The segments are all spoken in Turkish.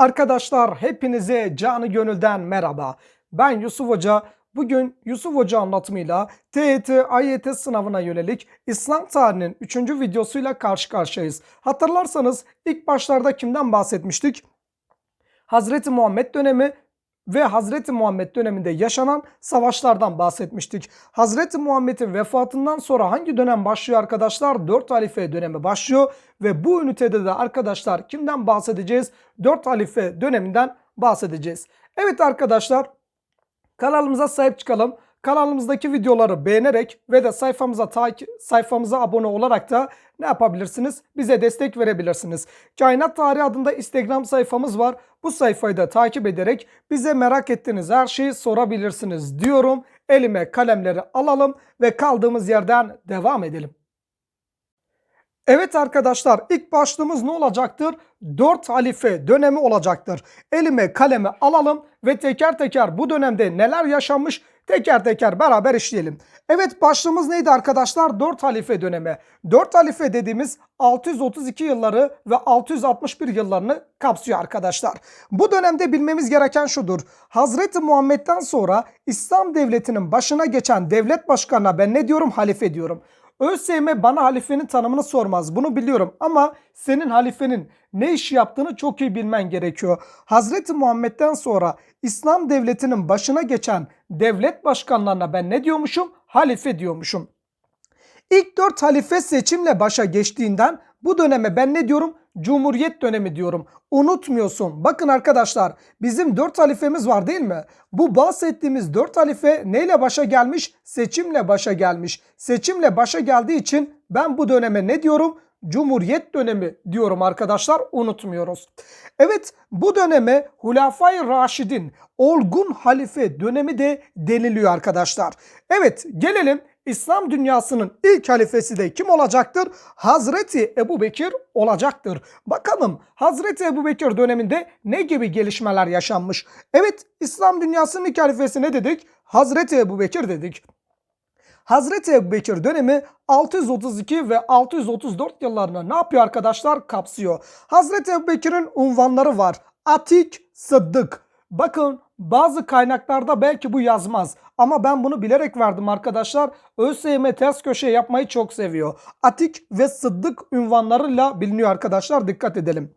Arkadaşlar hepinize canı gönülden merhaba. Ben Yusuf Hoca. Bugün Yusuf Hoca anlatımıyla TET AYT sınavına yönelik İslam tarihinin 3. videosuyla karşı karşıyayız. Hatırlarsanız ilk başlarda kimden bahsetmiştik? Hazreti Muhammed dönemi ve Hazreti Muhammed döneminde yaşanan savaşlardan bahsetmiştik. Hazreti Muhammed'in vefatından sonra hangi dönem başlıyor arkadaşlar? 4 halife dönemi başlıyor ve bu ünitede de arkadaşlar kimden bahsedeceğiz? 4 halife döneminden bahsedeceğiz. Evet arkadaşlar kanalımıza sahip çıkalım. Kanalımızdaki videoları beğenerek ve de sayfamıza takip sayfamıza abone olarak da ne yapabilirsiniz? Bize destek verebilirsiniz. Kainat Tarihi adında Instagram sayfamız var. Bu sayfayı da takip ederek bize merak ettiğiniz her şeyi sorabilirsiniz diyorum. Elime kalemleri alalım ve kaldığımız yerden devam edelim. Evet arkadaşlar ilk başlığımız ne olacaktır? 4 halife dönemi olacaktır. Elime kalemi alalım ve teker teker bu dönemde neler yaşanmış teker teker beraber işleyelim. Evet başlığımız neydi arkadaşlar? 4 halife dönemi. 4 halife dediğimiz 632 yılları ve 661 yıllarını kapsıyor arkadaşlar. Bu dönemde bilmemiz gereken şudur. Hazreti Muhammed'den sonra İslam devletinin başına geçen devlet başkanına ben ne diyorum? Halife diyorum. ÖSYM bana halifenin tanımını sormaz. Bunu biliyorum ama senin halifenin ne iş yaptığını çok iyi bilmen gerekiyor. Hazreti Muhammed'den sonra İslam devletinin başına geçen devlet başkanlarına ben ne diyormuşum? Halife diyormuşum. İlk dört halife seçimle başa geçtiğinden bu döneme ben ne diyorum? Cumhuriyet dönemi diyorum. Unutmuyorsun. Bakın arkadaşlar bizim dört halifemiz var değil mi? Bu bahsettiğimiz dört halife neyle başa gelmiş? Seçimle başa gelmiş. Seçimle başa geldiği için ben bu döneme ne diyorum? Cumhuriyet dönemi diyorum arkadaşlar unutmuyoruz. Evet bu döneme Hulafay Raşidin olgun halife dönemi de deniliyor arkadaşlar. Evet gelelim İslam dünyasının ilk halifesi de kim olacaktır? Hazreti Ebu Bekir olacaktır. Bakalım Hazreti Ebu Bekir döneminde ne gibi gelişmeler yaşanmış? Evet İslam dünyasının ilk halifesi ne dedik? Hazreti Ebu Bekir dedik. Hazreti Ebu Bekir dönemi 632 ve 634 yıllarını ne yapıyor arkadaşlar? Kapsıyor. Hazreti Ebu Bekir'in unvanları var. Atik, Sıddık. Bakın bazı kaynaklarda belki bu yazmaz ama ben bunu bilerek verdim arkadaşlar. ÖSYM ters köşe yapmayı çok seviyor. Atik ve Sıddık ünvanlarıyla biliniyor arkadaşlar dikkat edelim.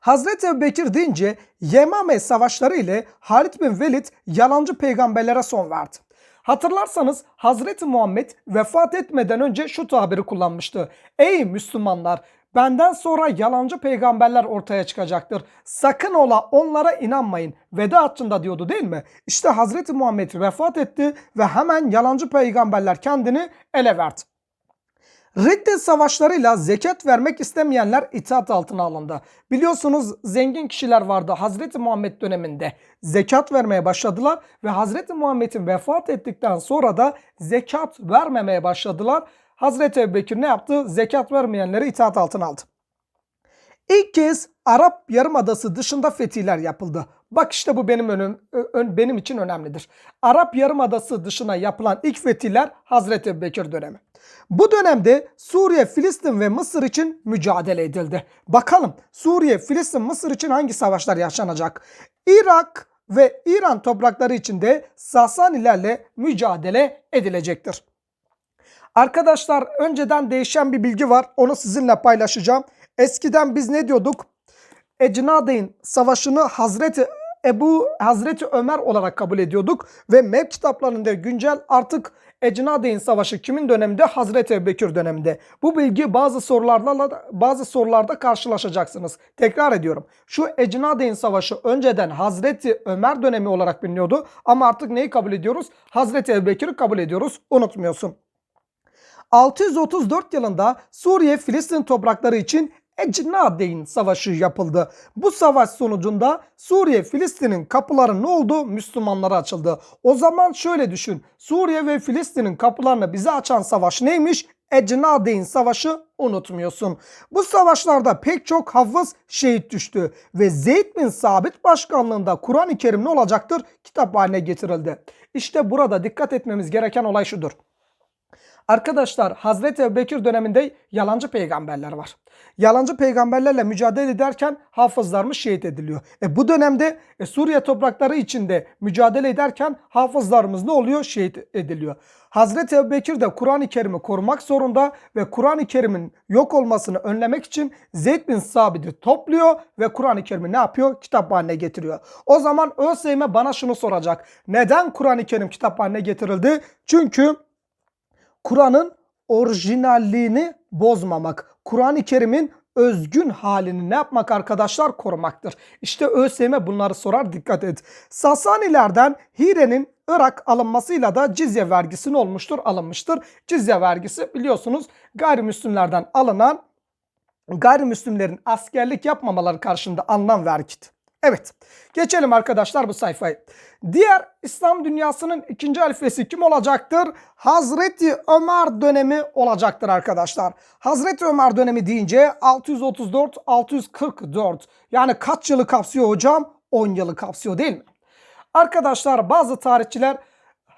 Hazreti Ebu Bekir deyince Yemame savaşları ile Halid bin Velid yalancı peygamberlere son verdi. Hatırlarsanız Hazreti Muhammed vefat etmeden önce şu tabiri kullanmıştı. Ey Müslümanlar benden sonra yalancı peygamberler ortaya çıkacaktır. Sakın ola onlara inanmayın. Veda haccında diyordu değil mi? İşte Hazreti Muhammed vefat etti ve hemen yalancı peygamberler kendini ele verdi. Riddet savaşlarıyla zekat vermek istemeyenler itaat altına alındı. Biliyorsunuz zengin kişiler vardı Hazreti Muhammed döneminde. Zekat vermeye başladılar ve Hazreti Muhammed'in vefat ettikten sonra da zekat vermemeye başladılar. Hazreti Ebubekir ne yaptı? Zekat vermeyenleri itaat altına aldı. İlk kez Arap Yarımadası dışında fetihler yapıldı. Bak işte bu benim önüm, ön, benim için önemlidir. Arap Yarımadası dışına yapılan ilk fetihler Hazreti Ebubekir dönemi. Bu dönemde Suriye, Filistin ve Mısır için mücadele edildi. Bakalım Suriye, Filistin, Mısır için hangi savaşlar yaşanacak? Irak ve İran toprakları içinde Sasanilerle mücadele edilecektir. Arkadaşlar önceden değişen bir bilgi var. Onu sizinle paylaşacağım. Eskiden biz ne diyorduk? Ecnadeyn savaşını Hazreti Ebu Hazreti Ömer olarak kabul ediyorduk ve MEP kitaplarında güncel artık Ecnadeyn Savaşı kimin döneminde? Hazreti Ebubekir döneminde. Bu bilgi bazı sorularla bazı sorularda karşılaşacaksınız. Tekrar ediyorum. Şu Ecnadeyn Savaşı önceden Hazreti Ömer dönemi olarak biliniyordu ama artık neyi kabul ediyoruz? Hazreti Ebubekir'i kabul ediyoruz. Unutmuyorsun. 634 yılında Suriye Filistin toprakları için Ecnadeyn Savaşı yapıldı. Bu savaş sonucunda Suriye Filistin'in kapıları ne oldu? Müslümanlara açıldı. O zaman şöyle düşün. Suriye ve Filistin'in kapılarını bize açan savaş neymiş? Ecnadeyn Savaşı unutmuyorsun. Bu savaşlarda pek çok hafız şehit düştü ve Zeyd bin Sabit başkanlığında Kur'an-ı Kerim ne olacaktır? Kitap haline getirildi. İşte burada dikkat etmemiz gereken olay şudur. Arkadaşlar Hazreti Ebubekir döneminde yalancı peygamberler var. Yalancı peygamberlerle mücadele ederken hafızlarımız şehit ediliyor. E bu dönemde e, Suriye toprakları içinde mücadele ederken hafızlarımız ne oluyor? Şehit ediliyor. Hazreti Ebubekir de Kur'an-ı Kerim'i korumak zorunda ve Kur'an-ı Kerim'in yok olmasını önlemek için Zeyd bin Sabit'i topluyor ve Kur'an-ı Kerim'i ne yapıyor? Kitap haline getiriyor. O zaman ÖSYM bana şunu soracak. Neden Kur'an-ı Kerim kitap haline getirildi? Çünkü Kur'an'ın orijinalliğini bozmamak. Kur'an-ı Kerim'in özgün halini ne yapmak arkadaşlar? Korumaktır. İşte ÖSYM bunları sorar dikkat et. Sasanilerden Hire'nin Irak alınmasıyla da cizye vergisi olmuştur? Alınmıştır. Cizye vergisi biliyorsunuz gayrimüslimlerden alınan gayrimüslimlerin askerlik yapmamaları karşında alınan vergidir. Evet. Geçelim arkadaşlar bu sayfayı. Diğer İslam dünyasının ikinci halifesi kim olacaktır? Hazreti Ömer dönemi olacaktır arkadaşlar. Hazreti Ömer dönemi deyince 634-644 yani kaç yılı kapsıyor hocam? 10 yılı kapsıyor değil mi? Arkadaşlar bazı tarihçiler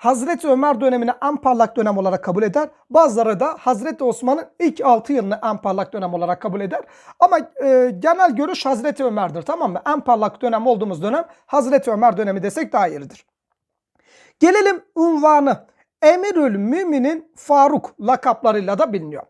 Hazreti Ömer dönemini en parlak dönem olarak kabul eder. Bazıları da Hazreti Osman'ın ilk 6 yılını en parlak dönem olarak kabul eder. Ama e, genel görüş Hazreti Ömer'dir tamam mı? En parlak dönem olduğumuz dönem Hazreti Ömer dönemi desek daha yeridir. Gelelim unvanı. Emirül Mümin'in Faruk lakaplarıyla da biliniyor.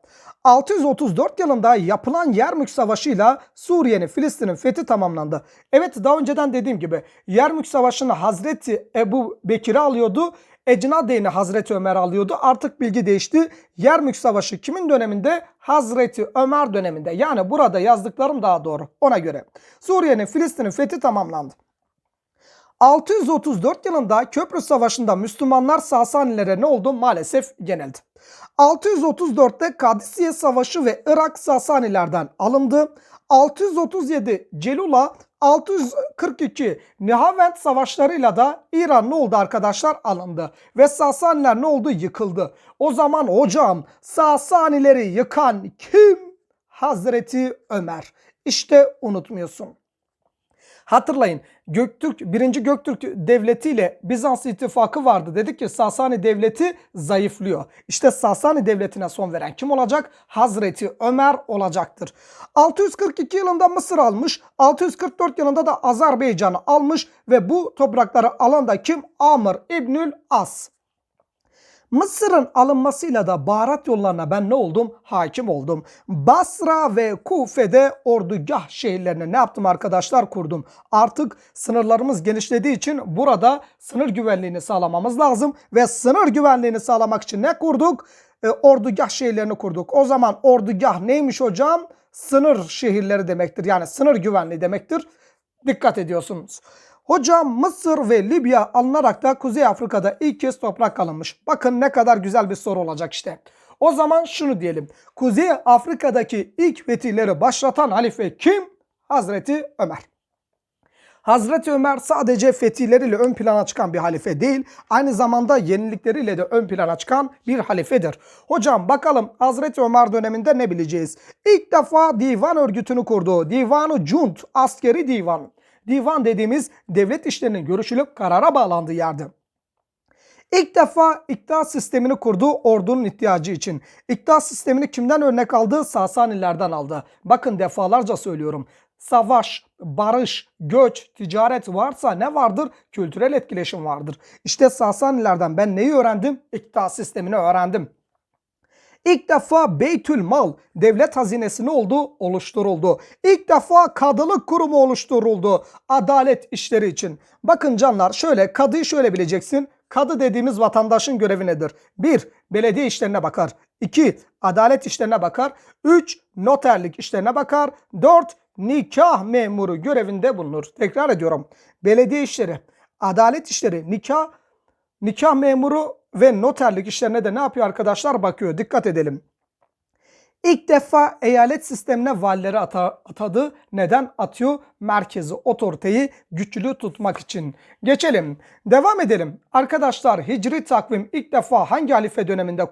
634 yılında yapılan Yermük Savaşı'yla Suriye'nin Filistin'in fethi tamamlandı. Evet daha önceden dediğim gibi Yermük Savaşı'nı Hazreti Ebu Bekir'i alıyordu. Ecnadeyn'i Hazreti Ömer alıyordu. Artık bilgi değişti. Yermük Savaşı kimin döneminde? Hazreti Ömer döneminde. Yani burada yazdıklarım daha doğru. Ona göre. Suriye'nin Filistin'in fethi tamamlandı. 634 yılında Köprü Savaşı'nda Müslümanlar Sasanilere ne oldu? Maalesef yenildi. 634'te Kadisiye Savaşı ve Irak Sasanilerden alındı. 637 Celula 642 Nihavend savaşlarıyla da İran ne oldu arkadaşlar? Alındı. Ve Sasaniler ne oldu? Yıkıldı. O zaman hocam Sasanileri yıkan kim? Hazreti Ömer. İşte unutmuyorsun. Hatırlayın Göktürk 1. Göktürk Devleti ile Bizans ittifakı vardı. Dedik ki Sasani Devleti zayıflıyor. İşte Sasani Devleti'ne son veren kim olacak? Hazreti Ömer olacaktır. 642 yılında Mısır almış. 644 yılında da Azerbaycan'ı almış ve bu toprakları alan da kim? Amr İbnül As. Mısır'ın alınmasıyla da baharat yollarına ben ne oldum? Hakim oldum. Basra ve Kufe'de ordugah şehirlerine ne yaptım arkadaşlar? Kurdum. Artık sınırlarımız genişlediği için burada sınır güvenliğini sağlamamız lazım. Ve sınır güvenliğini sağlamak için ne kurduk? E, ordugah şehirlerini kurduk. O zaman ordugah neymiş hocam? Sınır şehirleri demektir. Yani sınır güvenliği demektir. Dikkat ediyorsunuz. Hocam Mısır ve Libya alınarak da Kuzey Afrika'da ilk kez toprak alınmış. Bakın ne kadar güzel bir soru olacak işte. O zaman şunu diyelim. Kuzey Afrika'daki ilk fetihleri başlatan halife kim? Hazreti Ömer. Hazreti Ömer sadece fetihleriyle ön plana çıkan bir halife değil, aynı zamanda yenilikleriyle de ön plana çıkan bir halifedir. Hocam bakalım Hazreti Ömer döneminde ne bileceğiz? İlk defa divan örgütünü kurdu. Divanı Cunt, askeri divan. Divan dediğimiz devlet işlerinin görüşülüp karara bağlandığı yerdi. İlk defa iktidar sistemini kurdu ordunun ihtiyacı için. İktidar sistemini kimden örnek aldı? Sasanilerden aldı. Bakın defalarca söylüyorum. Savaş, barış, göç, ticaret varsa ne vardır? Kültürel etkileşim vardır. İşte Sasanilerden ben neyi öğrendim? İktidar sistemini öğrendim. İlk defa Beytül Mal devlet hazinesi ne oldu? Oluşturuldu. İlk defa kadılık kurumu oluşturuldu adalet işleri için. Bakın canlar şöyle kadıyı şöyle bileceksin. Kadı dediğimiz vatandaşın görevi nedir? 1. Belediye işlerine bakar. 2. Adalet işlerine bakar. 3. Noterlik işlerine bakar. 4. Nikah memuru görevinde bulunur. Tekrar ediyorum. Belediye işleri, adalet işleri, nikah nikah memuru ve noterlik işlerine de ne yapıyor arkadaşlar? Bakıyor. Dikkat edelim. İlk defa eyalet sistemine valileri atadı. Neden atıyor? Merkezi otoriteyi güçlü tutmak için. Geçelim. Devam edelim. Arkadaşlar hicri takvim ilk defa hangi halife döneminde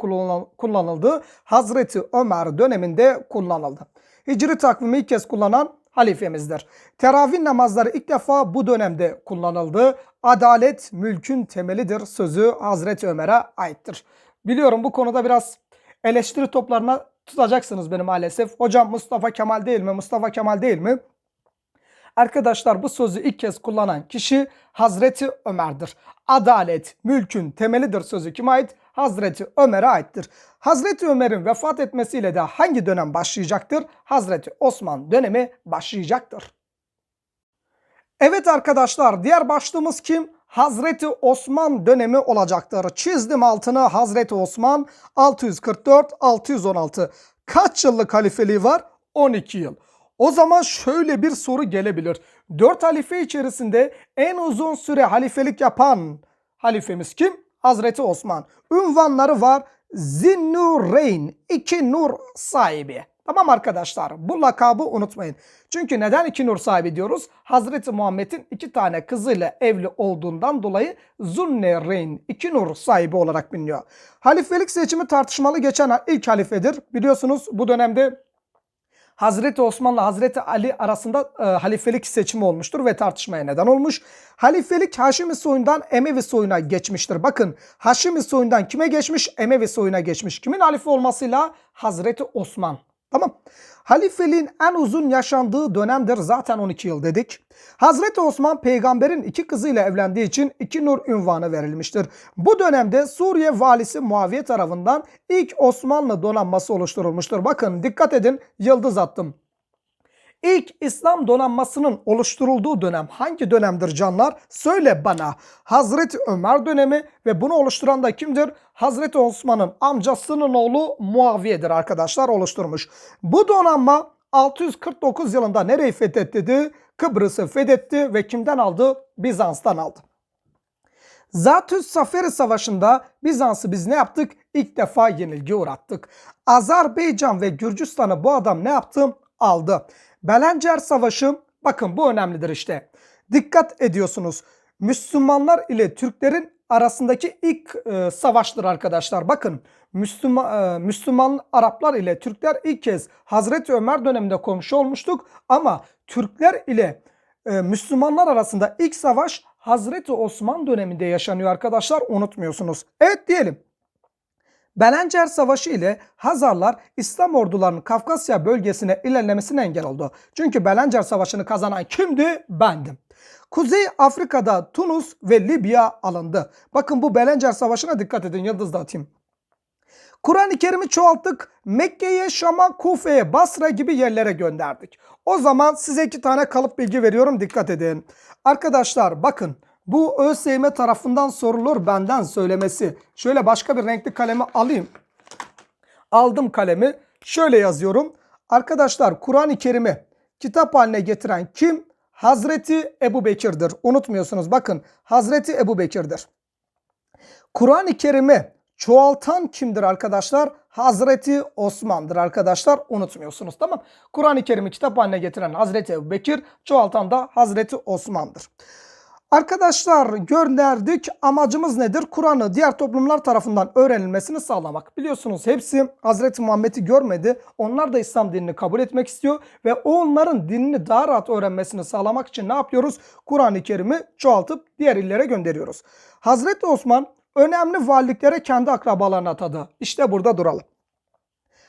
kullanıldı? Hazreti Ömer döneminde kullanıldı. Hicri takvimi ilk kez kullanan halifemizdir. Teravih namazları ilk defa bu dönemde kullanıldı. Adalet mülkün temelidir sözü Hazreti Ömer'e aittir. Biliyorum bu konuda biraz eleştiri toplarına tutacaksınız beni maalesef. Hocam Mustafa Kemal değil mi? Mustafa Kemal değil mi? Arkadaşlar bu sözü ilk kez kullanan kişi Hazreti Ömer'dir. Adalet mülkün temelidir sözü kime ait? Hazreti Ömer'e aittir. Hazreti Ömer'in vefat etmesiyle de hangi dönem başlayacaktır? Hazreti Osman dönemi başlayacaktır. Evet arkadaşlar diğer başlığımız kim? Hazreti Osman dönemi olacaktır. Çizdim altını Hazreti Osman 644-616. Kaç yıllık halifeliği var? 12 yıl. O zaman şöyle bir soru gelebilir. 4 halife içerisinde en uzun süre halifelik yapan halifemiz kim? Hazreti Osman. Ünvanları var. Zinnureyn, iki nur sahibi. Tamam arkadaşlar bu lakabı unutmayın. Çünkü neden iki nur sahibi diyoruz? Hazreti Muhammed'in iki tane kızıyla evli olduğundan dolayı Zunnereyn, iki nur sahibi olarak biliniyor. Halifelik seçimi tartışmalı geçen ilk halifedir. Biliyorsunuz bu dönemde Hazreti Osman'la Hazreti Ali arasında e, halifelik seçimi olmuştur ve tartışmaya neden olmuş. Halifelik Haşimi soyundan Emevi soyuna geçmiştir. Bakın Haşimi soyundan kime geçmiş? Emevi soyuna geçmiş. Kimin halife olmasıyla? Hazreti Osman. Tamam. Halifeliğin en uzun yaşandığı dönemdir. Zaten 12 yıl dedik. Hazreti Osman peygamberin iki kızıyla evlendiği için iki nur ünvanı verilmiştir. Bu dönemde Suriye valisi Muaviye tarafından ilk Osmanlı donanması oluşturulmuştur. Bakın dikkat edin yıldız attım. İlk İslam donanmasının oluşturulduğu dönem hangi dönemdir canlar? Söyle bana. Hazreti Ömer dönemi ve bunu oluşturan da kimdir? Hazreti Osman'ın amcasının oğlu Muaviye'dir arkadaşlar oluşturmuş. Bu donanma 649 yılında nereyi fethetti? Kıbrıs'ı fethetti ve kimden aldı? Bizans'tan aldı. Zatüs Saferi Savaşı'nda Bizans'ı biz ne yaptık? İlk defa yenilgi uğrattık. Azerbaycan ve Gürcistan'ı bu adam ne yaptı? Aldı. Belencer Savaşı bakın bu önemlidir işte. Dikkat ediyorsunuz. Müslümanlar ile Türklerin arasındaki ilk e, savaştır arkadaşlar. Bakın Müslüman, e, Müslüman Araplar ile Türkler ilk kez Hazreti Ömer döneminde komşu olmuştuk. Ama Türkler ile e, Müslümanlar arasında ilk savaş Hazreti Osman döneminde yaşanıyor arkadaşlar unutmuyorsunuz. Evet diyelim. Belencer Savaşı ile Hazarlar İslam ordularının Kafkasya bölgesine ilerlemesine engel oldu. Çünkü Belencer Savaşı'nı kazanan kimdi? Bendim. Kuzey Afrika'da Tunus ve Libya alındı. Bakın bu Belencer Savaşı'na dikkat edin yıldız da. Kur'an-ı Kerim'i çoğalttık. Mekke'ye, Şam'a, Kufe'ye, Basra gibi yerlere gönderdik. O zaman size iki tane kalıp bilgi veriyorum dikkat edin. Arkadaşlar bakın bu ÖSYM tarafından sorulur benden söylemesi. Şöyle başka bir renkli kalemi alayım. Aldım kalemi. Şöyle yazıyorum. Arkadaşlar Kur'an-ı Kerim'i kitap haline getiren kim? Hazreti Ebu Bekir'dir. Unutmuyorsunuz bakın Hazreti Ebu Bekir'dir. Kur'an-ı Kerim'i çoğaltan kimdir arkadaşlar? Hazreti Osman'dır arkadaşlar. Unutmuyorsunuz tamam. Kur'an-ı Kerim'i kitap haline getiren Hazreti Ebu Bekir, çoğaltan da Hazreti Osman'dır. Arkadaşlar gönderdik. Amacımız nedir? Kur'an'ı diğer toplumlar tarafından öğrenilmesini sağlamak. Biliyorsunuz hepsi Hazreti Muhammed'i görmedi. Onlar da İslam dinini kabul etmek istiyor ve onların dinini daha rahat öğrenmesini sağlamak için ne yapıyoruz? Kur'an-ı Kerim'i çoğaltıp diğer illere gönderiyoruz. Hazreti Osman önemli valiliklere kendi akrabalarını atadı. İşte burada duralım.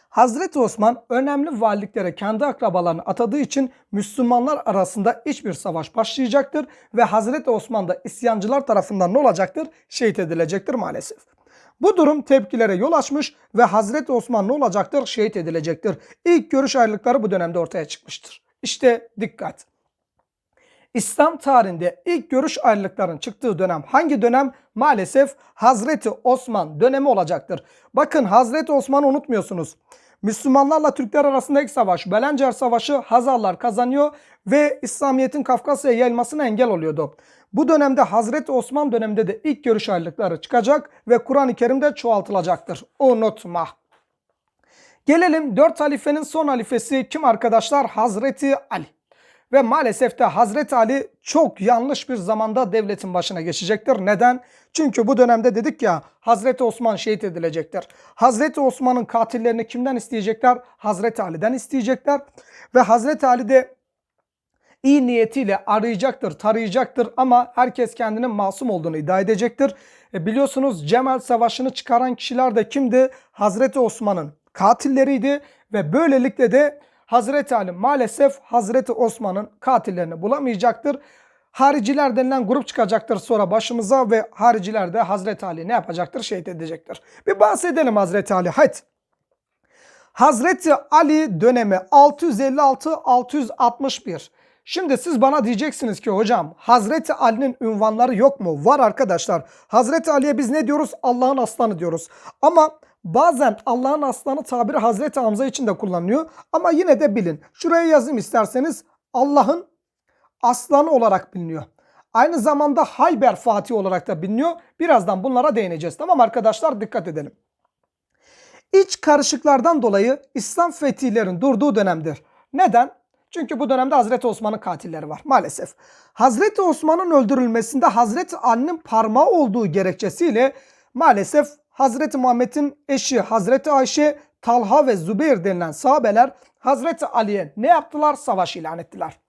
Hazreti Osman önemli valiliklere kendi akrabalarını atadığı için Müslümanlar arasında hiçbir savaş başlayacaktır ve Hazreti Osman da isyancılar tarafından ne olacaktır? Şehit edilecektir maalesef. Bu durum tepkilere yol açmış ve Hazreti Osman ne olacaktır? Şehit edilecektir. İlk görüş ayrılıkları bu dönemde ortaya çıkmıştır. İşte dikkat. İslam tarihinde ilk görüş ayrılıklarının çıktığı dönem hangi dönem? Maalesef Hazreti Osman dönemi olacaktır. Bakın Hazreti Osman'ı unutmuyorsunuz. Müslümanlarla Türkler arasında ilk savaş Belencer Savaşı Hazarlar kazanıyor ve İslamiyet'in Kafkasya'ya yayılmasına engel oluyordu. Bu dönemde Hazreti Osman döneminde de ilk görüş ayrılıkları çıkacak ve Kur'an-ı Kerim'de çoğaltılacaktır. Unutma. Gelelim 4 halifenin son halifesi kim arkadaşlar? Hazreti Ali. Ve maalesef de Hazreti Ali çok yanlış bir zamanda devletin başına geçecektir. Neden? Çünkü bu dönemde dedik ya Hazreti Osman şehit edilecektir. Hazreti Osman'ın katillerini kimden isteyecekler? Hazreti Ali'den isteyecekler. Ve Hazreti Ali de iyi niyetiyle arayacaktır, tarayacaktır ama herkes kendinin masum olduğunu iddia edecektir. E biliyorsunuz Cemal Savaşı'nı çıkaran kişiler de kimdi? Hazreti Osman'ın katilleriydi ve böylelikle de Hazreti Ali maalesef Hazreti Osman'ın katillerini bulamayacaktır. Hariciler denilen grup çıkacaktır sonra başımıza ve hariciler de Hazreti Ali ne yapacaktır? Şehit edecektir. Bir bahsedelim Hazreti Ali. Haydi. Hazreti Ali dönemi 656-661. Şimdi siz bana diyeceksiniz ki hocam Hazreti Ali'nin ünvanları yok mu? Var arkadaşlar. Hazreti Ali'ye biz ne diyoruz? Allah'ın aslanı diyoruz. Ama bazen Allah'ın aslanı tabiri Hazreti Hamza için de kullanılıyor. Ama yine de bilin. Şuraya yazayım isterseniz. Allah'ın aslanı olarak biliniyor. Aynı zamanda Hayber Fatih olarak da biliniyor. Birazdan bunlara değineceğiz. Tamam arkadaşlar dikkat edelim. İç karışıklardan dolayı İslam fetihlerin durduğu dönemdir. Neden? Çünkü bu dönemde Hazreti Osman'ın katilleri var maalesef. Hazreti Osman'ın öldürülmesinde Hazreti Ali'nin parmağı olduğu gerekçesiyle maalesef Hazreti Muhammed'in eşi Hazreti Ayşe, Talha ve Zübeyir denilen sahabeler Hazreti Ali'ye ne yaptılar? Savaş ilan ettiler.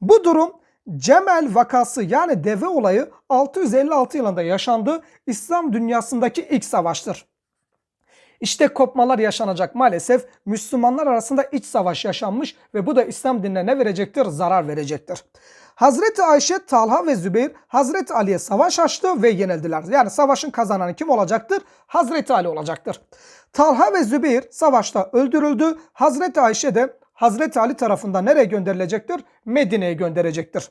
Bu durum Cemel vakası yani deve olayı 656 yılında yaşandı. İslam dünyasındaki ilk savaştır. İşte kopmalar yaşanacak maalesef. Müslümanlar arasında iç savaş yaşanmış ve bu da İslam dinine ne verecektir? Zarar verecektir. Hazreti Ayşe, Talha ve Zübeyir Hazreti Ali'ye savaş açtı ve yenildiler. Yani savaşın kazananı kim olacaktır? Hazreti Ali olacaktır. Talha ve Zübeyir savaşta öldürüldü. Hazreti Ayşe de Hazreti Ali tarafından nereye gönderilecektir? Medine'ye gönderecektir.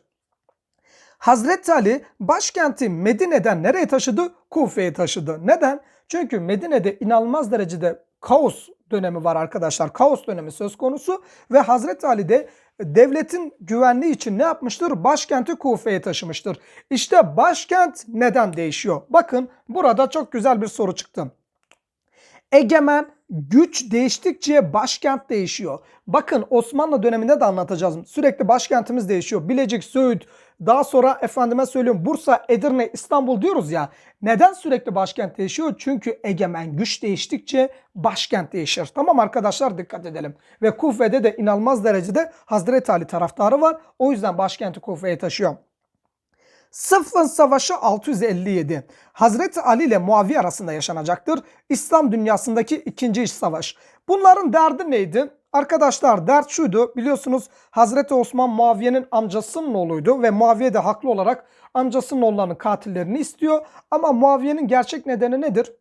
Hazreti Ali başkenti Medine'den nereye taşıdı? Kufe'ye taşıdı. Neden? Çünkü Medine'de inanılmaz derecede kaos dönemi var arkadaşlar. Kaos dönemi söz konusu ve Hazreti Ali de devletin güvenliği için ne yapmıştır? Başkenti Kufe'ye taşımıştır. İşte başkent neden değişiyor? Bakın burada çok güzel bir soru çıktı. Egemen güç değiştikçe başkent değişiyor. Bakın Osmanlı döneminde de anlatacağız. Sürekli başkentimiz değişiyor. Bilecik, Söğüt, daha sonra efendime söylüyorum Bursa, Edirne, İstanbul diyoruz ya. Neden sürekli başkent değişiyor? Çünkü egemen güç değiştikçe başkent değişir. Tamam arkadaşlar dikkat edelim. Ve Kufe'de de inanılmaz derecede Hazreti Ali taraftarı var. O yüzden başkenti Kufe'ye taşıyor. Sıffın Savaşı 657. Hazreti Ali ile Muaviye arasında yaşanacaktır. İslam dünyasındaki ikinci iç savaş. Bunların derdi neydi? Arkadaşlar dert şuydu biliyorsunuz Hazreti Osman Muaviye'nin amcasının oğluydu ve Muaviye de haklı olarak amcasının oğullarının katillerini istiyor. Ama Muaviye'nin gerçek nedeni nedir?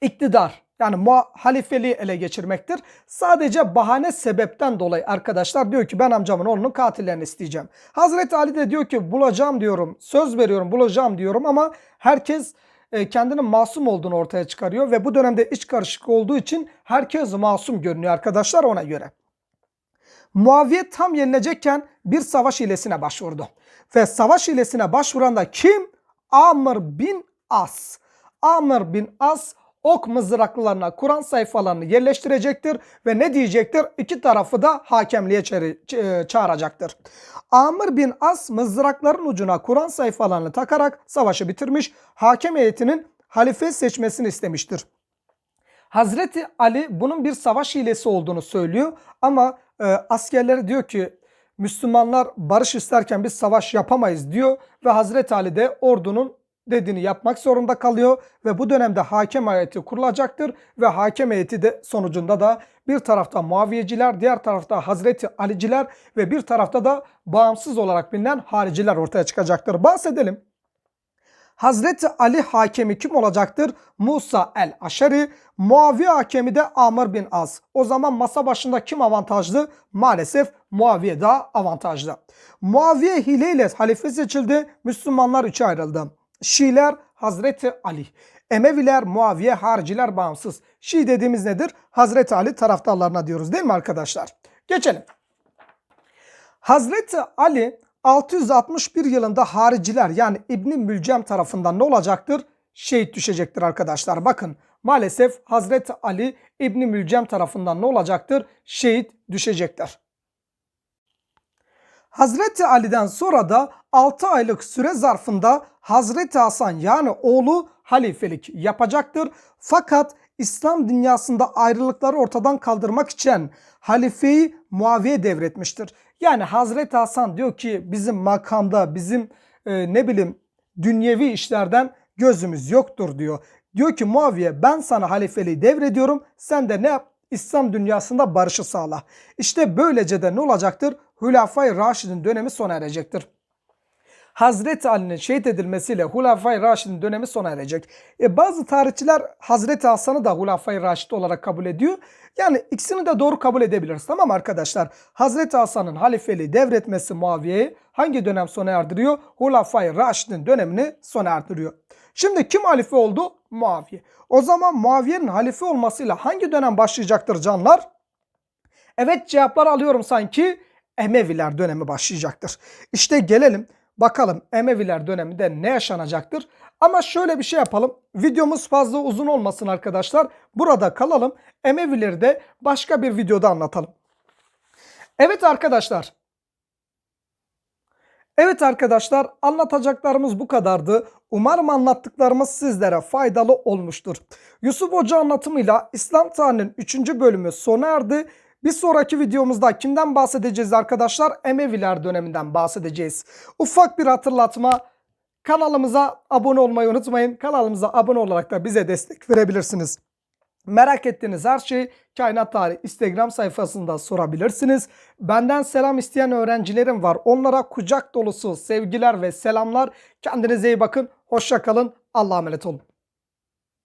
İktidar yani halifeliği ele geçirmektir. Sadece bahane sebepten dolayı arkadaşlar diyor ki ben amcamın oğlunun katillerini isteyeceğim. Hazreti Ali de diyor ki bulacağım diyorum söz veriyorum bulacağım diyorum ama herkes e, kendinin masum olduğunu ortaya çıkarıyor ve bu dönemde iç karışık olduğu için herkes masum görünüyor arkadaşlar ona göre. Muaviye tam yenilecekken bir savaş hilesine başvurdu. Ve savaş hilesine başvuran da kim? Amr bin As. Amr bin As ok mızraklarına Kur'an sayfalarını yerleştirecektir ve ne diyecektir? İki tarafı da hakemliğe çağıracaktır. Amr bin As mızrakların ucuna Kur'an sayfalarını takarak savaşı bitirmiş, hakem heyetinin halife seçmesini istemiştir. Hazreti Ali bunun bir savaş hilesi olduğunu söylüyor ama e, askerleri diyor ki Müslümanlar barış isterken biz savaş yapamayız diyor ve Hazreti Ali de ordunun dediğini yapmak zorunda kalıyor ve bu dönemde hakem heyeti kurulacaktır ve hakem heyeti de sonucunda da bir tarafta Muaviyeciler, diğer tarafta Hazreti Aliciler ve bir tarafta da bağımsız olarak bilinen hariciler ortaya çıkacaktır. Bahsedelim. Hazreti Ali hakemi kim olacaktır? Musa el-Aşari, Muaviye hakemi de Amr bin Az. O zaman masa başında kim avantajlı? Maalesef Muaviye daha avantajlı. Muaviye hileyle halife seçildi. Müslümanlar üçe ayrıldı. Şiiler Hazreti Ali. Emeviler, Muaviye, hariciler bağımsız. Şii dediğimiz nedir? Hazreti Ali taraftarlarına diyoruz değil mi arkadaşlar? Geçelim. Hazreti Ali 661 yılında hariciler yani İbni Mülcem tarafından ne olacaktır? Şehit düşecektir arkadaşlar. Bakın maalesef Hazreti Ali İbni Mülcem tarafından ne olacaktır? Şehit düşecektir. Hazreti Ali'den sonra da 6 aylık süre zarfında Hazreti Hasan yani oğlu halifelik yapacaktır. Fakat İslam dünyasında ayrılıkları ortadan kaldırmak için halifeyi Muaviye devretmiştir. Yani Hazreti Hasan diyor ki bizim makamda bizim e, ne bileyim dünyevi işlerden gözümüz yoktur diyor. Diyor ki Muaviye ben sana halifeliği devrediyorum. Sen de ne yap? İslam dünyasında barışı sağla. İşte böylece de ne olacaktır? Hulafay Raşid'in dönemi sona erecektir. Hazreti Ali'nin şehit edilmesiyle Hulafay Raşid'in dönemi sona erecek. E, bazı tarihçiler Hazreti Hasan'ı da Hulafay Raşid olarak kabul ediyor. Yani ikisini de doğru kabul edebiliriz. Tamam arkadaşlar? Hazreti Hasan'ın halifeliği devretmesi Muaviye'yi hangi dönem sona erdiriyor? Hulafay Raşid'in dönemini sona erdiriyor. Şimdi kim halife oldu? Muaviye. O zaman Muaviye'nin halife olmasıyla hangi dönem başlayacaktır canlar? Evet cevaplar alıyorum sanki. Emeviler dönemi başlayacaktır. İşte gelelim bakalım Emeviler döneminde ne yaşanacaktır? Ama şöyle bir şey yapalım. Videomuz fazla uzun olmasın arkadaşlar. Burada kalalım. Emevileri de başka bir videoda anlatalım. Evet arkadaşlar. Evet arkadaşlar anlatacaklarımız bu kadardı. Umarım anlattıklarımız sizlere faydalı olmuştur. Yusuf Hoca anlatımıyla İslam tarihinin 3. bölümü sona erdi. Bir sonraki videomuzda kimden bahsedeceğiz arkadaşlar? Emeviler döneminden bahsedeceğiz. Ufak bir hatırlatma. Kanalımıza abone olmayı unutmayın. Kanalımıza abone olarak da bize destek verebilirsiniz. Merak ettiğiniz her şeyi Kainat Tarihi Instagram sayfasında sorabilirsiniz. Benden selam isteyen öğrencilerim var. Onlara kucak dolusu sevgiler ve selamlar. Kendinize iyi bakın. Hoşça kalın. Allah'a emanet olun.